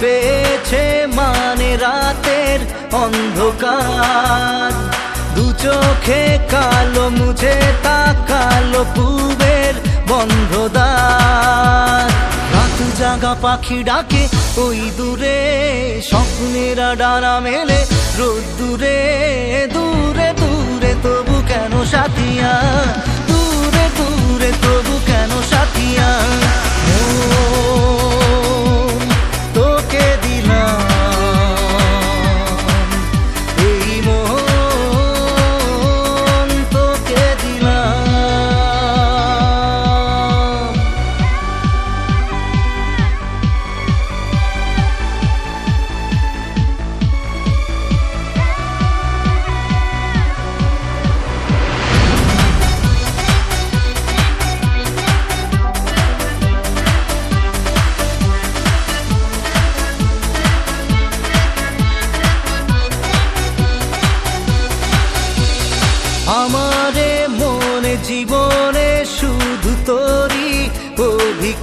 পেয়েছে মানে রাতের অন্ধকার। দু চোখে কালো, মুছে তা কালো পুবের বন্ধদার। রাত জাগা পাখি ডাকে ওই দূরে, স্বপ্নেরা ডানা মেলে রোদ দূরে। দূরে দূরে, তবু কেন সাথিয়া? দূরে দূরে, তবু কেন সাথিয়া? ও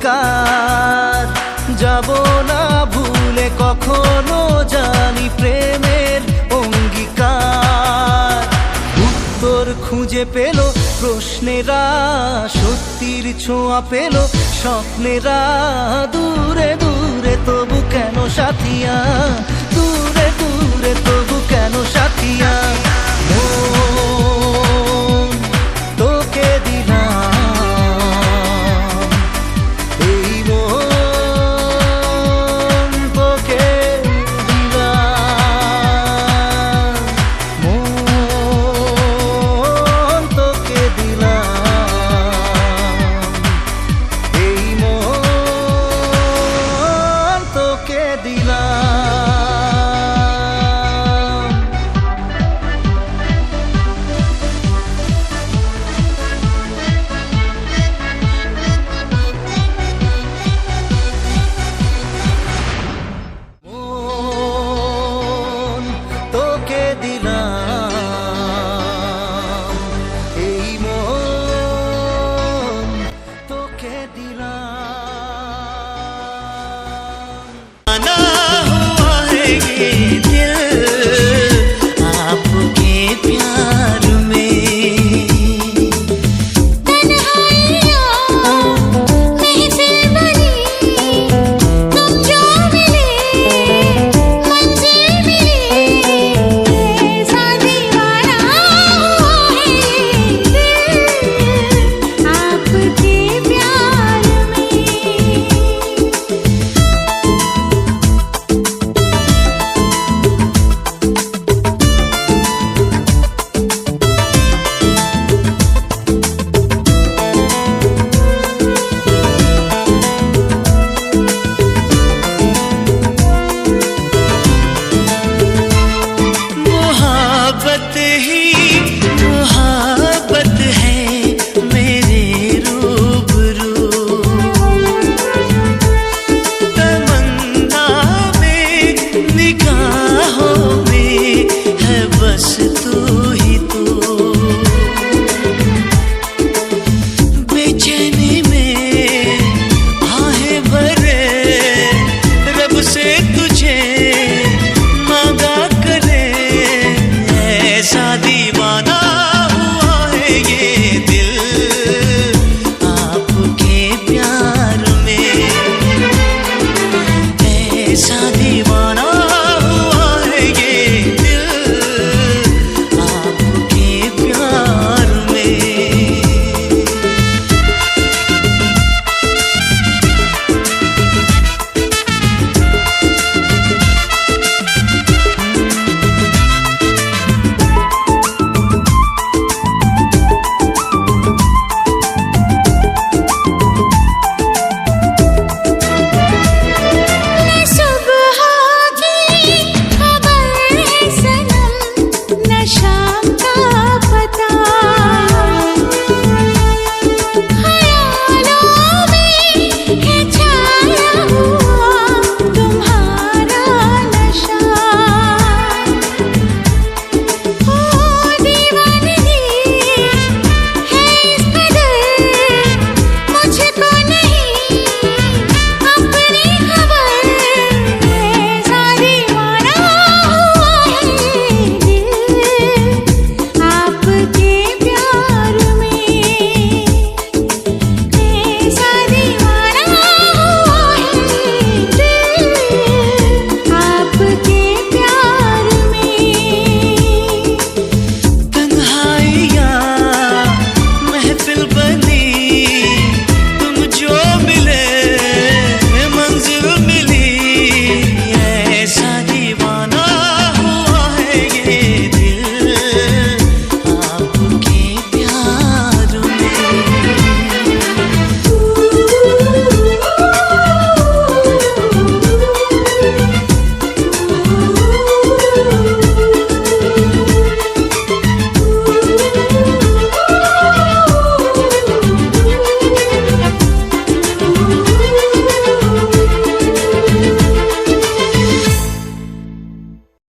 অধিকার যাব না ভুলে কখনো জানি প্রেমের অঙ্গীকার। উত্তর খুঁজে পেল, প্রশ্নেরা সত্যির ছোঁয়া পেল, স্বপ্নেরা দূরে দূরে তবু কেন সাথিয়া? দূরে দূরে তবু কেন সাথিয়া?